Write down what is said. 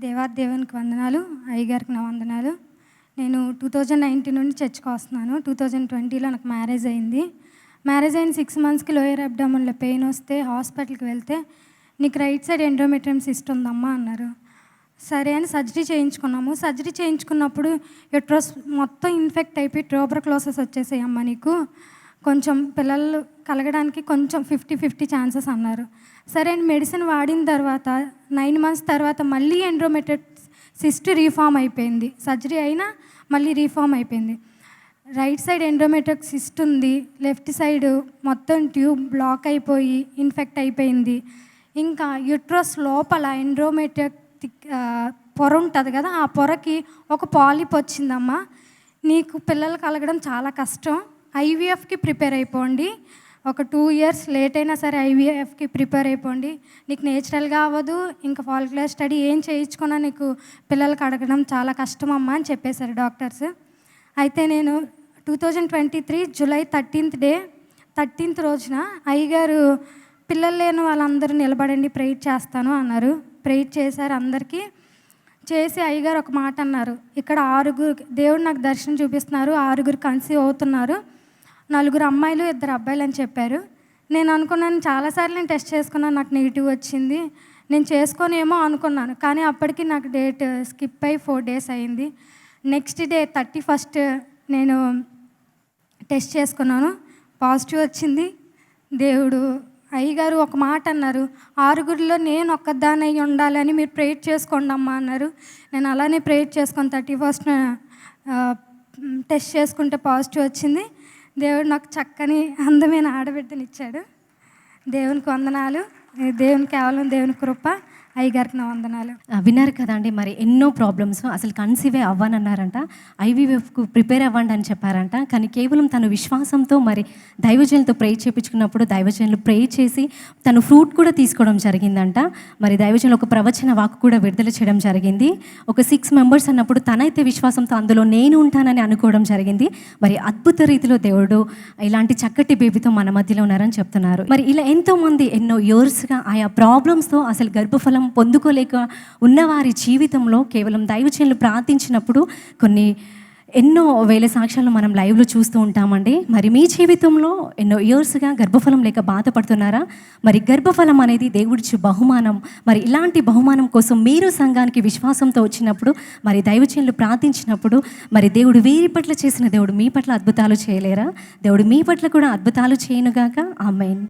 దేవాది దేవునికి వందనాలు అయ్యగారికి నా వందనాలు. నేను టూ థౌజండ్ నైన్టీన్ నుండి చర్చ్కి వస్తున్నాను టూ థౌజండ్ ట్వంటీలో నాకు మ్యారేజ్ అయింది. మ్యారేజ్ అయిన సిక్స్ మంత్స్కి లోయర్ అబ్డామన్లో పెయిన్ వస్తే హాస్పిటల్కి వెళ్తే నీకు రైట్ సైడ్ ఎండోమెట్రియం సిస్ట్ ఉందమ్మా అన్నారు. సరే అని సర్జరీ చేయించుకున్నాము. సర్జరీ చేయించుకున్నప్పుడు యుట్రస్ మొత్తం ఇన్ఫెక్ట్ అయిపోయి ట్రోబర్ క్లోసెస్ వచ్చేసాయి అమ్మ నీకు. కొంచెం పిల్లలు కలగడానికి కొంచెం ఫిఫ్టీ ఫిఫ్టీ ఛాన్సెస్ అన్నారు. సరే మెడిసిన్ వాడిన తర్వాత నైన్ మంత్స్ తర్వాత మళ్ళీ ఎండ్రోమెటెడ్ సిస్ట్ రీఫామ్ అయిపోయింది. సర్జరీ అయినా మళ్ళీ రీఫామ్ అయిపోయింది. రైట్ సైడ్ ఎండ్రోమెట్రిక్ సిస్ట్ ఉంది లెఫ్ట్ సైడ్ మొత్తం ట్యూబ్ బ్లాక్ అయిపోయి ఇన్ఫెక్ట్ అయిపోయింది. ఇంకా యుట్రస్ లోపల ఎండ్రోమెట్రిక్ పొర ఉంటుంది కదా ఆ పొరకి ఒక పాలిప్ వచ్చిందమ్మా. నీకు పిల్లలు కలగడం చాలా కష్టం. ఐవీఎఫ్కి ప్రిపేర్ అయిపోండి. ఒక టూ ఇయర్స్ లేట్ అయినా సరే ఐవీఎఫ్కి ప్రిపేర్ అయిపోండి. నీకు నేచురల్గా అవ్వదు ఇంకా ఫాల్ క్లాస్ స్టడీ ఏం చేయించుకున్నా నీకు పిల్లలకి అడగడం చాలా కష్టం అమ్మా అని చెప్పేశారు డాక్టర్స్. అయితే నేను two thousand twenty three July thirteenth day thirteenth రోజున అయ్యగారు పిల్లలు లేని వాళ్ళందరూ నిలబడండి ప్రేయర్ చేస్తాను అన్నారు. ప్రేయర్ చేశారు అందరికీ. చేసి అయ్యగారు ఒక మాట అన్నారు. ఇక్కడ ఆరుగురు దేవుడు నాకు దర్శనం చూపిస్తున్నారు ఆరుగురు కన్సీవ్ అవుతున్నారు. నలుగురు అమ్మాయిలు ఇద్దరు అబ్బాయిలు అని చెప్పారు. నేను అనుకున్నాను చాలాసార్లు నేను టెస్ట్ చేసుకున్నాను నాకు నెగిటివ్ వచ్చింది. నేను చేసుకోనేమో అనుకున్నాను కానీ అప్పటికి నాకు డేట్ స్కిప్ అయ్యి ఫోర్ డేస్ అయింది. నెక్స్ట్ డే థర్టీ ఫస్ట్ నేను టెస్ట్ చేసుకున్నాను. పాజిటివ్ వచ్చింది. దేవుడు అయ్యగారు ఒక మాట అన్నారు ఆరుగురిలో నేను ఒక్కదాని అయి ఉండాలని మీరు ప్రేయర్ చేసుకోండి అమ్మా అన్నారు. నేను అలానే ప్రేయర్ చేసుకొని థర్టీ ఫస్ట్ టెస్ట్ చేసుకుంటే పాజిటివ్ వచ్చింది. దేవుడు నాకు చక్కని అందమైన ఆడబిడ్డనిచ్చాడు. దేవునికి వందనాలు. దేవుని కేవలం దేవుని కృప. అయ్యగారికి నా వందనాలు. ఆ, విన్నారు కదండి మరి ఎన్నో ప్రాబ్లమ్స్ అసలు కన్సీవే అవ్వనన్నారంట. ఐవీఎఫ్కు ప్రిపేర్ అవ్వండి అని చెప్పారంట. కానీ కేవలం తను విశ్వాసంతో మరి దైవజనులతో ప్రే చేయించుకున్నప్పుడు దైవజనులు ప్రే చేసి తను ఫ్రూట్ కూడా తీసుకోవడం జరిగిందంట. మరి దైవజనులు ఒక ప్రవచన వాక్ కూడా విడుదల చేయడం జరిగింది. ఒక సిక్స్ మెంబర్స్ అన్నప్పుడు తనైతే విశ్వాసంతో అందులో నేను ఉంటానని అనుకోవడం జరిగింది. మరి అద్భుత రీతిలో దేవుడు ఇలాంటి చక్కటి బేబీతో మన మధ్యలో ఉన్నారని చెప్తున్నారు. మరి ఇలా ఎంతోమంది ఎన్నో ఇయర్స్గా ఆయా ప్రాబ్లమ్స్తో అసలు గర్భఫలం పొందుకోలేక ఉన్నవారి జీవితంలో కేవలం దైవచనులు ప్రార్థించినప్పుడు కొన్ని ఎన్నో వేల సాక్ష్యాలు మనం లైవ్లో చూస్తూ ఉంటామండి. మరి మీ జీవితంలో ఎన్నో ఇయర్స్గా గర్భఫలం లేక బాధపడుతున్నారా? మరి గర్భఫలం అనేది దేవుడిచ్చి బహుమానం. మరి ఇలాంటి బహుమానం కోసం మీరు సంఘానికి విశ్వాసంతో వచ్చినప్పుడు మరి దైవచనులు ప్రార్థించినప్పుడు మరి దేవుడు వీరి పట్ల చేసిన దేవుడు మీ పట్ల అద్భుతాలు చేయలేరా? దేవుడు మీ పట్ల కూడా అద్భుతాలు చేయనుగాక. ఆమెన్.